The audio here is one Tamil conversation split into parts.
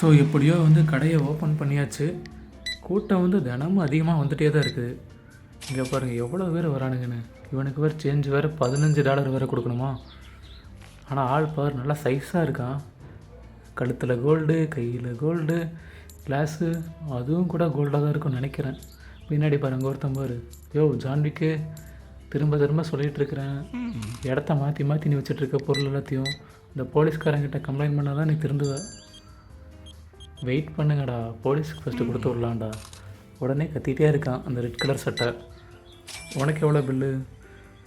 ஸோ எப்படியோ வந்து கடையை ஓப்பன் பண்ணியாச்சு. கூட்டம் வந்து தினமும் அதிகமாக வந்துட்டே தான் இருக்குது. இங்கே பாருங்கள் எவ்வளோ பேர் வரானுங்கன்னு. இவனுக்கு வேறு சேஞ்ச் வேறு பதினஞ்சு டாலர் வேறு கொடுக்கணுமா? ஆனால் ஆள் பார் நல்லா சைஸாக இருக்கான். கழுத்தில் கோல்டு கையில் கோல்டு கிளாஸு அதுவும் கூட கோல்டாக தான் இருக்கும்னு நினைக்கிறேன். பின்னாடி பாருங்க ஒருத்தன் பாரு. யோ ஜான்விக்கு திரும்ப திரும்ப சொல்லிட்டு இருக்கிறேன். இடத்த மாற்றி மாற்றி நீ வச்சுட்டு இருக்க பொருள் எல்லாத்தையும். இந்த போலீஸ்காரங்கிட்ட கம்ப்ளைண்ட் பண்ணால் தான் நீ திருந்துவ. வெயிட் பண்ணுங்கடா. போலீஸ்க்கு ஃபஸ்ட்டு கொடுத்து விடலாம்டா. உடனே கத்திட்டே இருக்கான் அந்த ரெட் கலர் சட்டை. உனக்கு எவ்வளோ பில்லு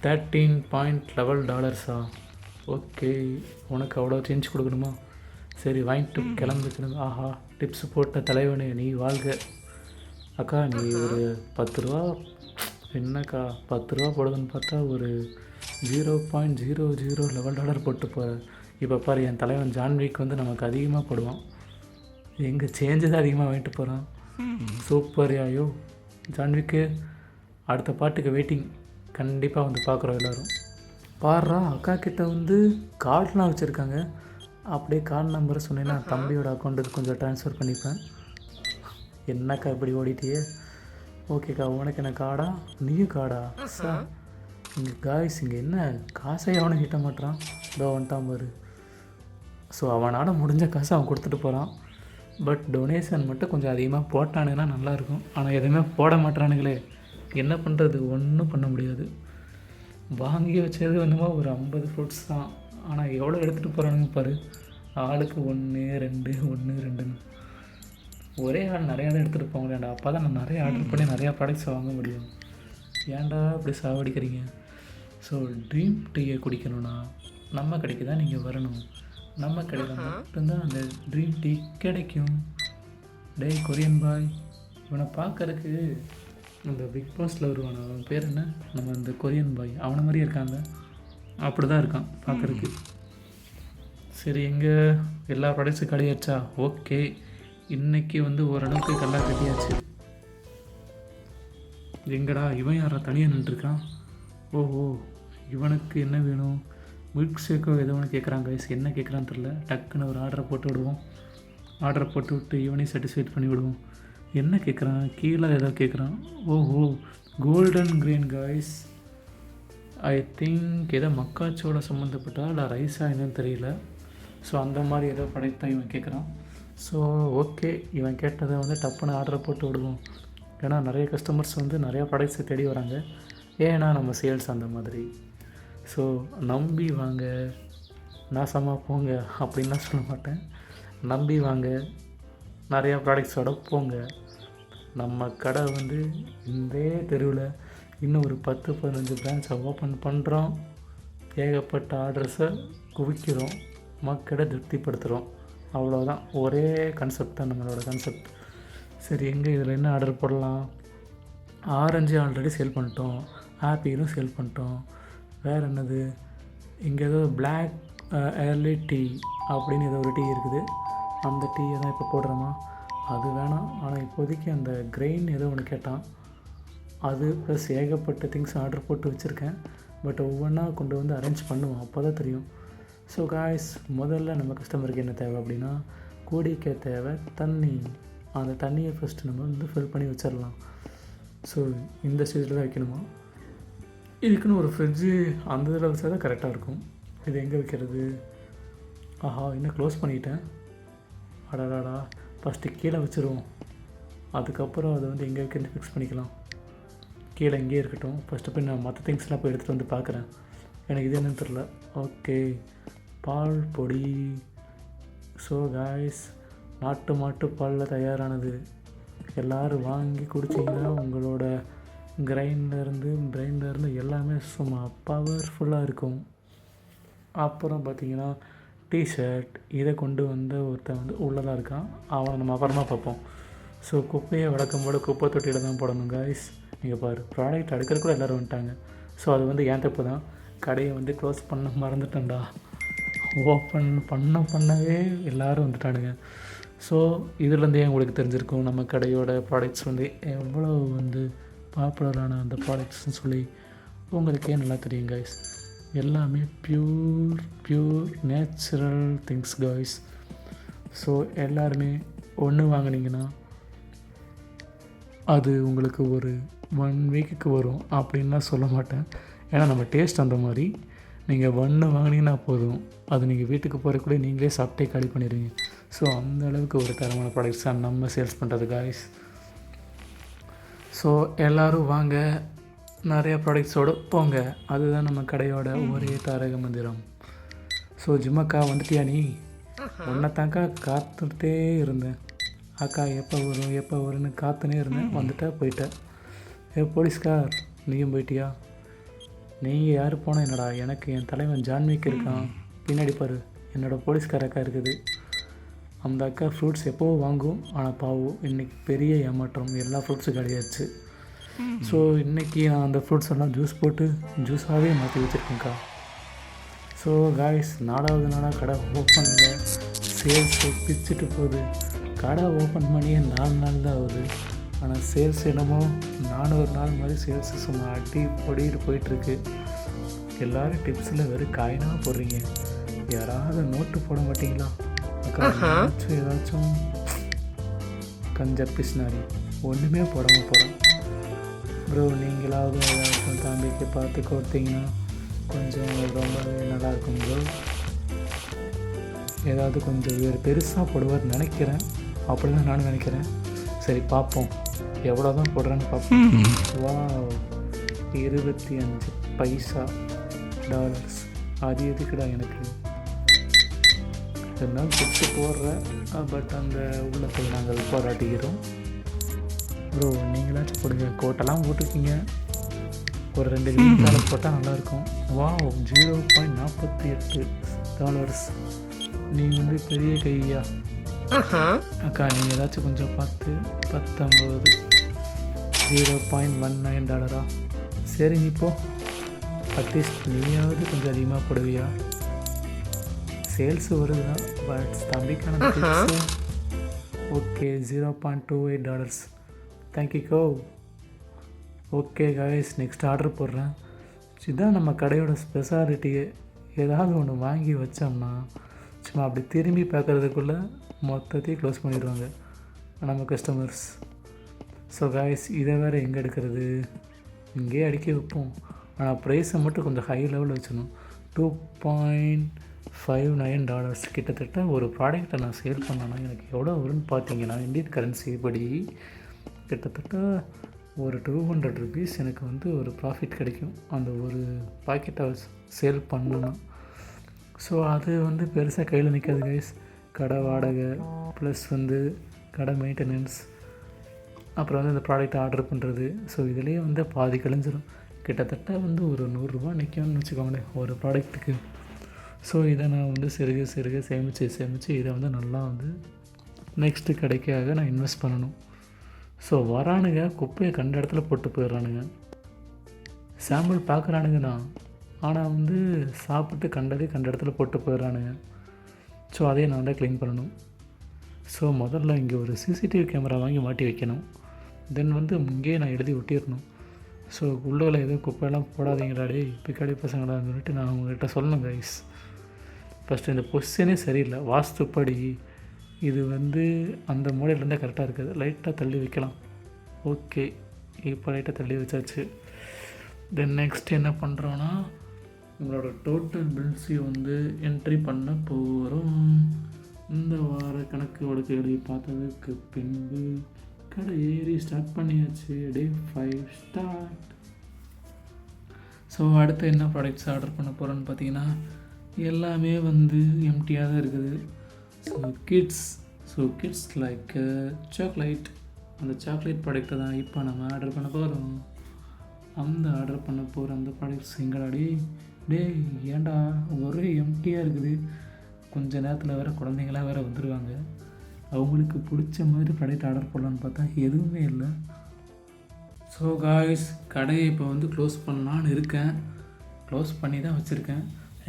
தேர்ட்டீன் பாயிண்ட் லெவல் டாலர்ஸா ஓகே உனக்கு அவ்வளோ சேஞ்ச் கொடுக்கணுமா? சரி வாங்கிட்டு கிளம்பு கிளம்பு. ஆஹா டிப்ஸ் போட்ட தலைவனே நீ வாழ்க. அக்கா நீ ஒரு பத்து ரூபா என்னக்கா பத்து ரூபா போடுதுன்னு பார்த்தா ஒரு zero point zero zero eleven dollar போட்டு போகிற இப்போ பாரு என் தலைவன் ஜான்விக் வந்து நமக்கு அதிகமாக போடுவான். எங்கே சேஞ்சு தான் அதிகமாக வாங்கிட்டு போகிறான் சூப்பர் ஐயோ. ஜான்விக்கு அடுத்த பாட்டுக்கு வெயிட்டிங் கண்டிப்பாக வந்து பார்க்குறோம் எல்லோரும். பாடுறா அக்கா கிட்ட வந்து கார்டெலாம் வச்சுருக்காங்க. அப்படியே கார்டு நம்பரை சொன்னேன்னா தம்பியோட அக்கௌண்ட்டுக்கு கொஞ்சம் ட்ரான்ஸ்ஃபர் பண்ணிப்பேன். என்னக்கா இப்படி ஓடிட்டியே? ஓகேக்கா உனக்கு என்ன காடா நீயும் காடா சார் இங்கே காய்ஸ் இங்கே என்ன? காசை அவனை கிட்ட மாட்டான் இதோ வந்துட்டான் பாரு. ஸோ அவனால் முடிஞ்ச காசை அவன் கொடுத்துட்டு போகிறான் பட் டொனேஷன் மட்டும் கொஞ்சம் அதிகமாக போட்டானுங்கன்னா நல்லாயிருக்கும். ஆனால் எதுவுமே போட மாட்டானுங்களே. என்ன பண்ணுறது ஒன்றும் பண்ண முடியாது. வாங்கி வச்சது என்னமோ ஒரு ஐம்பது ஃப்ரூட்ஸ் தான். ஆனால் எவ்வளோ எடுத்துகிட்டு போகிறானுங்க பாரு. ஆளுக்கு ஒன்று ரெண்டு ஒன்று ரெண்டுன்னு. ஒரே ஆள் நிறையா தான் எடுத்துகிட்டு போக முடியாண்டா அப்போ தான் நான் நிறைய ஆர்டர் பண்ணி நிறையா ப்ராடக்ட்ஸ் வாங்க முடியும். ஏன்டா இப்படி சாவடிக்கிறீங்க? ஸோ ட்ரீம் டீயை குடிக்கணும்னா நம்ம கடைக்கு தான் நீங்கள் வரணும். நம்ம கடையில் மட்டும்தான் அந்த ட்ரீம் டீ கிடைக்கும். டேய் கொரியன் பாய். இவனை பார்க்கறதுக்கு அந்த பிக் பாஸில் வருவான் அவன் பேர் என்ன? நம்ம அந்த கொரியன் பாய். அவனை மாதிரியே இருக்காங்க. அப்படி தான் இருக்கான் பார்க்கறதுக்கு. சரி எங்கே எல்லா ப்ராடக்ட்ஸும் கடையாச்சா ஓகே. இன்னைக்கு வந்து ஓரளவுக்கு கல்லா கட்டியாச்சு. எங்கடா இவன் யாரா தனியாக நின்றுருக்கான் ஓஹோ இவனுக்கு என்ன வேணும்? மில்க் ஷேக்கோ எதோ ஒன்று கேட்குறான் கைஸ் என்ன கேட்குறான்னு தெரில டக்குன்னு ஒரு ஆர்டரை போட்டு விடுவோம். ஆர்டரை போட்டு விட்டு இவனையும் சாட்டிஸ்ஃபைட் பண்ணி விடுவோம். என்ன கேட்குறான் கீழே ஏதோ கேட்குறான் ஓஹோ golden green guys I think ஏதோ மக்காச்சோள சம்மந்தப்பட்டா இல்லை ரைஸாக என்னன்னு தெரியல. ஸோ அந்த மாதிரி ஏதோ படைத்தான் இவன் கேட்குறான் ஸோ ஓகே இவன் கேட்டதை வந்து டப்புன்னு ஆர்டரை போட்டு விடுவோம். ஏன்னா நிறைய கஸ்டமர்ஸ் வந்து நிறையா ப்ராடக்ட்ஸை தேடி வராங்க. ஏன்னா நம்ம சேல்ஸ் அந்த மாதிரி. ஸோ நம்பி வாங்க நாசமாக போங்க அப்படின்லாம் சொல்ல மாட்டேன். நம்பி வாங்க நிறையா ப்ராடக்ட்ஸோட போங்க. நம்ம கடை வந்து இந்த தெருவில் இன்னும் ஒரு பத்து பதினஞ்சு பிரான்ச்சை ஓப்பன் பண்ணுறோம் ஏகப்பட்ட ஆர்டர்ஸை குவிக்கிறோம். மக்களை திருப்திப்படுத்துகிறோம் அவ்வளோதான் ஒரே கான்செப்ட் தான் நம்மளோட கான்செப்ட் சரி எங்கே இதில் என்ன ஆர்டர் போடலாம்? ஆரஞ்சு ஆல்ரெடி சேல் பண்ணிட்டோம். ஆப்பிளும் சேல் பண்ணிட்டோம். வேறு என்னது இங்கே ஏதோ பிளாக் ஏர்லி டீ அப்படின்னு ஏதோ ஒரு டீ இருக்குது. அந்த டீயை தான் இப்போ போடுறோமா? அது வேணாம். ஆனால் இப்போதைக்கு அந்த கிரெயின் ஏதோ ஒன்று கேட்டான். அது ப்ளஸ் ஏகப்பட்ட திங்ஸ் ஆர்டர் போட்டு வச்சுருக்கேன். பட் ஒவ்வொன்றா கொண்டு வந்து அரேஞ்ச் பண்ணுவோம். அப்போ தான் தெரியும். ஸோ காய்ஸ் முதல்ல நம்ம கஸ்டமருக்கு என்ன தேவை அப்படின்னா கூடிக்க தேவை தண்ணி. அந்த தண்ணியை ஃபஸ்ட்டு நம்ம வந்து ஃபில் பண்ணி வச்சிடலாம் ஸோ இந்த ஸ்டேஜில் தான் வைக்கணுமா? இதுக்குன்னு ஒரு ஃப்ரிட்ஜு அந்த இதில் வச்சா தான் கரெக்டாக இருக்கும். இது எங்கே வைக்கிறது? ஆஹா இன்னும் க்ளோஸ் பண்ணிட்டேன். அடாடாடா. ஃபஸ்ட்டு கீழே வச்சுருவோம். அதுக்கப்புறம் அதை வந்து எங்கே வைக்கிறது ஃபிக்ஸ் பண்ணிக்கலாம். கீழே இங்கேயே இருக்கட்டும். ஃபஸ்ட்டு போய் நான் மற்ற திங்ஸ்லாம் போய் எடுத்துகிட்டு வந்து பார்க்குறேன். எனக்கு இது என்னன்னு தெரில ஓகே பால் பொடி. ஸோ காய்ஸ் நாட்டு மாட்டு பாலில் தயாரானது. எல்லோரும் வாங்கி குடிச்சிங்கன்னா உங்களோட கிரைண்ட்லேருந்து பிரெயின்லேருந்து எல்லாமே சும்மா பவர்ஃபுல்லாக இருக்கும். அப்புறம் பார்த்தீங்கன்னா டிஷர்ட் இதை கொண்டு வந்த ஒருத்தன் வந்து உள்ளதாக இருக்கான். அவனை நம்ம அப்புறமா பார்ப்போம். ஸோ குப்பையை வளர்க்கும் போது குப்பை தொட்டியில் தான் போடணும் காய்ஸ் நீங்கள் பாரு ப்ராடக்ட் கூட எல்லோரும் வந்துட்டாங்க. ஸோ அது வந்து ஏன் தப்பு தான். கடையை வந்து க்ளோஸ் பண்ண மறந்துட்டேன்டா. ஓப்பன் பண்ண பண்ணவே எல்லோரும் வந்துட்டானுங்க. ஸோ இதுலேருந்தே உங்களுக்கு தெரிஞ்சிருக்கும்? நம்ம கடையோட ப்ராடக்ட்ஸ் வந்து எவ்வளோ வந்து பாப்புலரான அந்த ப்ராடக்ட்ஸ்னு சொல்லி உங்களுக்கே நல்லா தெரியும் காய்ஸ் எல்லாமே pure pure natural things guys so எல்லாருமே ஒன்று வாங்குனீங்கன்னா அது உங்களுக்கு ஒரு ஒன் வீக்குக்கு வரும் அப்படின்லாம் சொல்ல மாட்டேன். ஏன்னா நம்ம டேஸ்ட் அந்த மாதிரி. நீங்கள் ஒன்று வாங்கினீங்கன்னா போதும். அது நீங்கள் வீட்டுக்கு போகிறக்குள்ளே நீங்களே சாப்பிட்டே காலி பண்ணிடுவீங்க. ஸோ அந்த அளவுக்கு ஒரு தரமான ப்ராடக்ட்ஸ் தான் நம்ம சேல்ஸ் பண்ணுறது காய்ஸ் ஸோ எல்லோரும் வாங்க. நிறைய ப்ராடக்ட்ஸோடு போங்க. அதுதான் நம்ம கடையோட ஒரே தாரக மந்திரம். ஸோ ஜிம்மக்கா வந்துட்டியா நீ? உன்னைத்தாக்கா காத்துட்டே இருந்தேன். அக்கா எப்போ வரும் எப்போ வரும்னு காத்துனே இருந்தேன். வந்துட்டா போயிட்டேன் ஏ போலீஸ்கார் நீயும் போயிட்டியா? நீங்கள் யார் போனால் என்னடா? எனக்கு என் தலைவன் ஜான்விக் இருக்கான். பின்னாடி பாரு. என்னோட போலீஸ்கார அக்கா இருக்குது. அந்த அக்கா ஃப்ரூட்ஸ் எப்போவும் வாங்கும்? ஆனால் பாவம் இன்றைக்கி பெரிய ஏமாற்றம். எல்லா ஃப்ரூட்ஸும் கிடையாச்சு. ஸோ இன்றைக்கி நான் அந்த ஃப்ரூட்ஸ் எல்லாம் ஜூஸ் போட்டு ஜூஸாகவே மாற்றி வச்சுருக்கேன்க்கா ஸோ காய்ஸ் நாலாவது நாளாக கடை ஓப்பன் இல்லை. சேல்ஸ் பிச்சுட்டு போகுது. கடை ஓப்பன் பண்ணியே நாலு நாள் தான் ஆகுது. ஆனால் சேல்ஸ் என்னமோ நானூறு நாள் மாதிரி சேல்ஸ் சும்மா அடி பொடிட்டு போயிட்டுருக்கு. எல்லோரும் டிப்ஸில் வெறும் காயினாக போடுறீங்க. யாராவது நோட்டு போட மாட்டிங்களா? அக்கா ஏதாச்சும் ஏதாச்சும் கஞ்ச பிஸ்னாரி ஒன்றுமே போடாமல் போகிறோம் ப்ரோ நீங்களாவது ஏதாச்சும் தம்பிக்கு பார்த்து கொடுத்தீங்கன்னா கொஞ்சம் ரொம்பவே நல்லாயிருக்கும் ப்ரோ ஏதாவது கொஞ்சம் இவர் பெருசாக போடுவார் நினைக்கிறேன். அப்படி தான் நானும் நினைக்கிறேன். சரி பார்ப்போம். எவ்வளோ தான் போடுறேன்னு பார்ப்போம். வா இருபத்தி அஞ்சு பைசா டாலர்ஸ் அது எதுக்குடா எனக்கு? இருந்தாலும் பிடிச்சி போடுறேன் பட் அந்த உள்ளத்தை நாங்கள் போராட்டிக்கிறோம் ப்ரோ நீங்களாச்சும் போடுங்க கோட்டெல்லாம் போட்டிருக்கீங்க. ஒரு ரெண்டு டாலர் போட்டால் நல்லாயிருக்கும். வா ஜீரோ பாயிண்ட் நாற்பத்தி எட்டு டாலர்ஸ் நீ வந்து பெரிய கையா? அக்கா நீங்கள் ஏதாச்சும் கொஞ்சம் பார்த்து பத்தொம்பது ஜீரோ பாயிண்ட் ஒன் நைன் டாலரா சரி நீ போ. அட்லீஸ்ட் நீயாவது கொஞ்சம் அதிகமாக போடுவியா? சேல்ஸ் வருது but தம்பிக்கான okay zero point two eight dollars thank you go okay guys next order போடுறேன். இதுதான் நம்ம கடையோட ஸ்பெஷாலிட்டியே ஏதாவது ஒன்று வாங்கி வச்சோம்னா சும்மா அப்படி திரும்பி பார்க்குறதுக்குள்ளே மொத்தத்தையும் க்ளோஸ் பண்ணிடுவாங்க நம்ம கஸ்டமர்ஸ் ஸோ காய்ஸ் இதை வேறு எங்கே எடுக்கிறது? இங்கேயே அடிக்க வைப்போம். ஆனால் ப்ரைஸை மட்டும் கொஞ்சம் ஹை லெவலில் வச்சிடணும். Two point five nine dollars கிட்டத்தட்ட ஒரு ப்ராடக்ட்டை நான் சேல் பண்ணேன்னா எனக்கு எவ்வளோ வரும்னு பார்த்தீங்கன்னா இந்தியன் கரன்சி படி கிட்டத்தட்ட ஒரு டூ ஹண்ட்ரட் ருபீஸ் எனக்கு வந்து ஒரு ப்ராஃபிட் கிடைக்கும். அந்த ஒரு பாக்கெட்டை சேல் பண்ணணும்னா ஸோ அது வந்து பெருசாக கையில் நிற்காது கைஸ் கடை வாடகை ப்ளஸ் வந்து கடை மெயின்டெனன்ஸ் அப்புறம் வந்து இந்த ப்ராடக்ட் ஆர்டர் பண்ணுறது ஸோ இதுலேயே வந்து பாதி கழிஞ்சிடும் கிட்டத்தட்ட வந்து ஒரு நூறுரூவா நிற்கும்னு வச்சுக்கோங்களேன் ஒரு ப்ராடக்ட்டுக்கு ஸோ இதை நான் வந்து சிறுக சிறுக சேமித்து சேமித்து இதை வந்து நல்லா வந்து நெக்ஸ்ட்டு கடைக்காக நான் இன்வெஸ்ட் பண்ணணும். ஸோ வரானுங்க குப்பையை கண்ட இடத்துல போட்டு போயிடுறானுங்க. சாம்பிள் பார்க்குறானுங்க தான். ஆனால் வந்து சாப்பிட்டு கண்டதே கண்ட இடத்துல போட்டு போயிடுறானுங்க. ஸோ அதையே நான் தான் க்ளீன் பண்ணணும். ஸோ முதல்ல இங்கே ஒரு சிசிடிவி கேமரா வாங்கி மாட்டி வைக்கணும். தென் வந்து இங்கேயே நான் எழுதி ஒட்டிடணும். ஸோ உள்ளே எதுவும் குப்பையெல்லாம் போடாதீங்கடா டே பிக்காடி பசங்களான்னு சொல்லிட்டு நான் உங்கள்கிட்ட சொல்லணும் கைஸ் ஃபஸ்ட்டு இந்த பொசிஷனே சரியில்லை. வாஸ்துப்படி இது வந்து அந்த மூலையிலேருந்தே கரெக்டாக இருக்குது. லைட்டாக தள்ளி வைக்கலாம். ஓகே இப்போ லைட்டாக தள்ளி வச்சாச்சு. தென் நெக்ஸ்ட் என்ன பண்ணுறோன்னா உங்களோட டோட்டல் பில்ஸை வந்து என்ட்ரி பண்ண போகிறோம் இந்த வார கணக்கு வழக்கு எழுதி பார்த்ததுக்கு பின்பு கடை ஏறி ஸ்டார்ட் பண்ணியாச்சு. டே ஃபைவ் ஸ்டார்ட் ஸோ அடுத்து என்ன ப்ராடக்ட்ஸ் ஆர்டர் பண்ண போகிறோன்னு பார்த்தீங்கன்னா எல்லாமே வந்து எம்டியாக தான் இருக்குது. So kids so kids like chocolate அந்த சாக்லேட் ப்ராடக்ட்டை தான் இப்போ நம்ம ஆர்டர் பண்ண போகிறோம் அந்த ஆர்டர் பண்ண போகிற அந்த ப்ராடக்ட்ஸ் எங்களாடி டே ஏண்டா ஒரே எம்டியாக இருக்குது? கொஞ்ச நேரத்தில் வேறு குழந்தைங்களாம் வேறு வந்துடுவாங்க அவங்களுக்கு பிடிச்ச மாதிரி ப்ராடக்ட் ஆர்டர் பண்ணலான்னு பார்த்தா எதுவுமே இல்லை. ஸோ காய்ஸ் கடையை இப்போ வந்து க்ளோஸ் பண்ணலான்னு இருக்கேன். க்ளோஸ் பண்ணி தான் வச்சுருக்கேன்.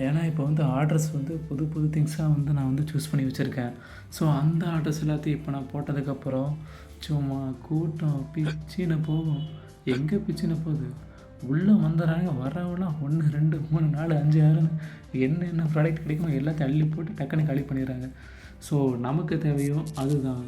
ஏன்னா இப்போ வந்து ஆர்டர்ஸ் வந்து புது புது திங்ஸாக வந்து நான் வந்து சூஸ் பண்ணி வச்சுருக்கேன். ஸோ அந்த ஆர்டர்ஸ் எல்லாத்தையும் இப்போ நான் போட்டதுக்கப்புறம் சும்மா கூட்டம் பிச்சுன்னு போகும். எங்கே பிச்சுன்னு போகுது? உள்ளே வந்துடுறாங்க. வரவெல்லாம் ஒன்று ரெண்டு மூணு நாலு அஞ்சு ஆறுன்னு என்னென்ன ப்ராடக்ட் கிடைக்குமோ எல்லாத்தையும் அள்ளி போட்டு டக்குன்னு காலி பண்ணிடுறாங்க. ஸோ நமக்கு தேவையோ அதுதான்.